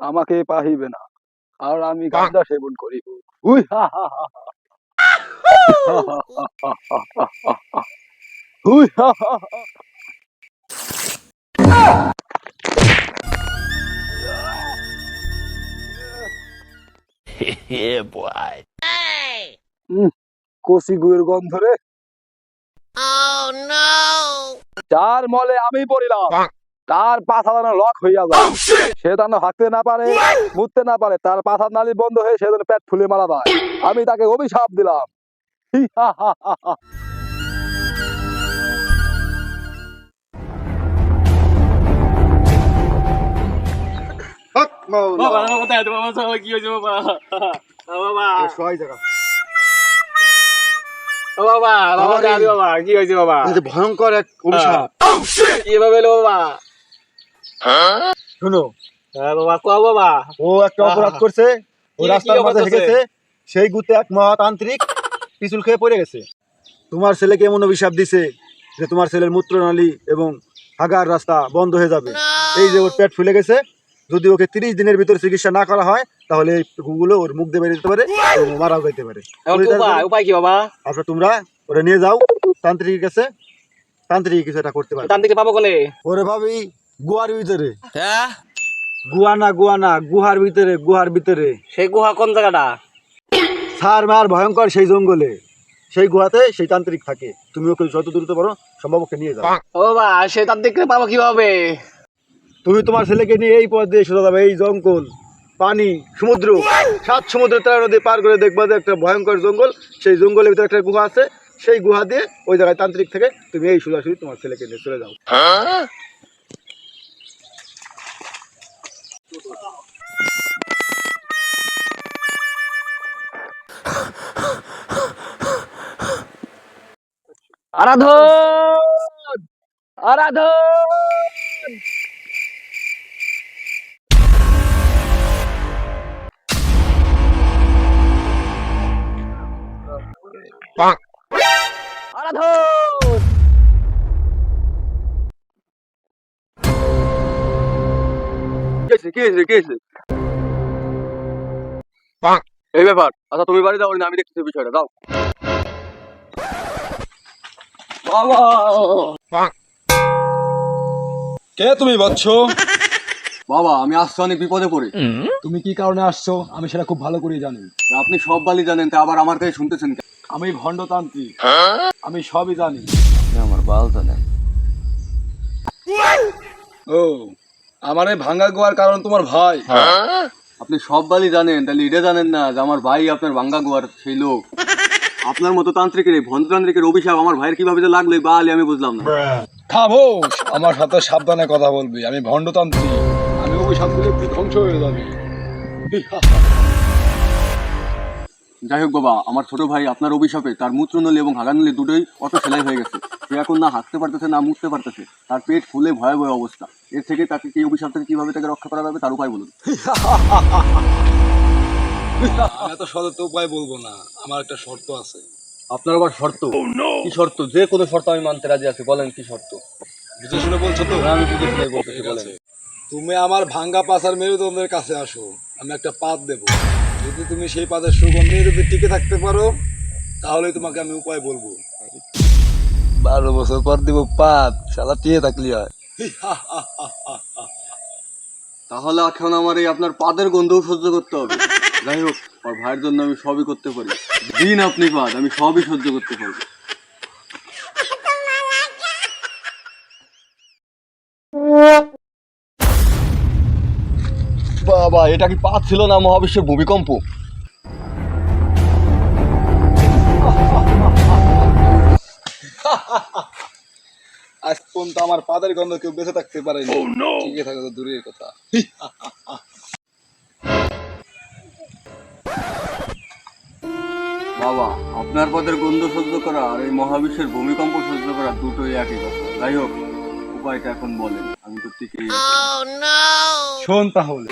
আমাকে পাহিবে না আর আমি গাঁদা সেবন করি উই হা হা কষি গুয়ের গন্ধ রে চার মলে আমি পড়িলাম তার পাথা দানা লক হইয়া যায়। সে যেন হাঁটতে না পারে মুততে না পারে তার পাথার নালি বন্ধ হয়ে সে যেন পেট ফুলে মারা যায়। আমি তাকে অভিশাপ দিলাম। বাবা বাবা কি হয়েছে বাবা? ভয়ঙ্কর এক অভিশাপ। কি বাবা? শুনো। হ্যাঁ বাবা কোয়া বাবা? ও একটা অপরাধ করছে ও কি- কি রাস্তার মাঝে? হেগেছে সেই গুতে এক মহাতান্ত্রিক পিছুল খেয়ে পড়ে গেছে। তোমার ছেলেকে এমন অভিশাপ দিছে যে তোমার ছেলের মূত্রনালী এবং হাগার রাস্তা বন্ধ হয়ে যাবে। এই যে ওর পেট ফুলে গেছে যদি ওকে তিরিশ দিনের ভিতরে চিকিৎসা না করা হয় তাহলে এই গুলো ওর মুখ দিয়ে বেরিয়ে পারে এবং মারাও যেতে পারে। উপায় উপায় কি বাবা? আপনার তোমরা ওরা নিয়ে যাও তান্ত্রিকের কাছে। তান্ত্রিক কিছু এটা করতে পারে। থেকে পাবো কোনে ওরে ভাবি গুহার ভিতরে। হ্যাঁ? গুহা না গুহা না গুহার ভিতরে গুহার ভিতরে। সেই গুহা কোন জায়গাটা? সার মার ভয়ঙ্কর সেই জঙ্গলে। সেই গুহাতে সেই তান্ত্রিক থাকে। তুমি ওকে যত দূরতে পারো সম্ভব ওকে নিয়ে যাও। ও বাবা সে তার দিকে পাবো কীভাবে? তুমি তোমার ছেলেকে নিয়ে এই পথ দিয়ে সোজা যাবে। এই জঙ্গল পানি সমুদ্র সাত সমুদ্র তেরো নদী পার করে দেখবা যে একটা ভয়ঙ্কর জঙ্গল। সেই জঙ্গলের ভিতরে একটা গুহা আছে। সেই গুহা দিয়ে ওই জায়গায় তান্ত্রিক থেকে তুমি এই সোজাসুজি তোমার ছেলেকে নিয়ে চলে যাও। আরাধন! আরাধন! আরাধন! কি হয়েছে? কি হয়েছে? এই ব্যাপার। আচ্ছা তুমি বাড়ি যাও না আমি দেখতেছি বিষয়টা। দাও কে তুমি বচ্চ বাবা আমি আসছি অনেক বিপদে পড়ে। তুমি কি কারণে আসছো? আমি সেটা খুব ভালো করে জানি। আপনি সব বালি জানেন তা আবার আমার কাছে শুনতেছেন আমি ভণ্ডতান্ত্রিক। আমি সবই জানি। আমার বাল জানেন। ও আমার এই ভাঙ্গা গোয়ার কারণ তোমার ভাই। আপনি সব বালি জানেন তাহলে এটা জানেন না যে আমার ভাই আপনার ভাঙ্গা গোয়ার সেই লোক। আপনার মতো তান্ত্রিকের এই ভণ্ডতান্ত্রিকের অভিশাপ আমার ভাইয়ের কীভাবে যে লাগল বালি আমি বুঝলাম না। খাব আমার সাথে সাবধানে কথা বলবি আমি ভন্ডতান্ত্রিক আমি অভিশাপ দিলে ধ্বংস হয়ে যাবি। যাই হোক বাবা আমার ছোট ভাই আপনার অভিশাপে তার মূত্রনলী এবং হাগানলী দুটোই অত সেলাই হয়ে গেছে। সে এখন না হাঁটতে পারতেছে না মুছতে পারতেছে। তার পেট ফুলে ভয়াবহ অবস্থা। এর থেকে তাকে কি অভিশাপ থেকে কীভাবে তাকে রক্ষা করা যাবে তার উপায় বলুন। আমি এত সদত্ব উপায় বলব না। আমার একটা শর্ত আছে। আপনার আবার শর্ত? কি শর্ত? যে কোনো শর্ত আমি মানতে রাজি আছি বলেন কি শর্ত? বুঝে শুনে বলছো তো? হ্যাঁ, আমি বুঝে শুনে বলতেছি বলেন। তুমি আমার ভাঙ্গা পাশার মেরুদণ্ডের কাছে আসো। আমি একটা পাত দেব। যদি তুমি সেই পাদের সুগন্ধে যদি টিকে থাকতে পারো তাহলে তোমাকে আমি উপায় বলব। বারো বছর পর দিব পাত সালা টিয়ে থাকলি হয়। তাহলে এখন আমার এই আপনার পাদের গন্ধও সহ্য করতে হবে। যাই হোক, আমার ভাইয়ের জন্য আমি সবই করতে পারি। দিন আপনি পাদ, আমি সবই সহ্য করতে পারব। বাবা এটা কি পা ছিল না মহাবিশ্বের ভূমিকম্প? আজ পর্যন্ত আমার পাদের গন্ধ কেউ বেঁচে থাকতে পারেনি। oh, টিকে তো দূরের কথা। বাবা আপনার পদের গন্ধ সহ্য করা আর এই মহাবিশ্বের ভূমিকম্প সহ্য করা দুটোই একই কথা। যাই হোক উপায়টা এখন বলেন। আমি তো টিকেই oh, শোন তাহলে।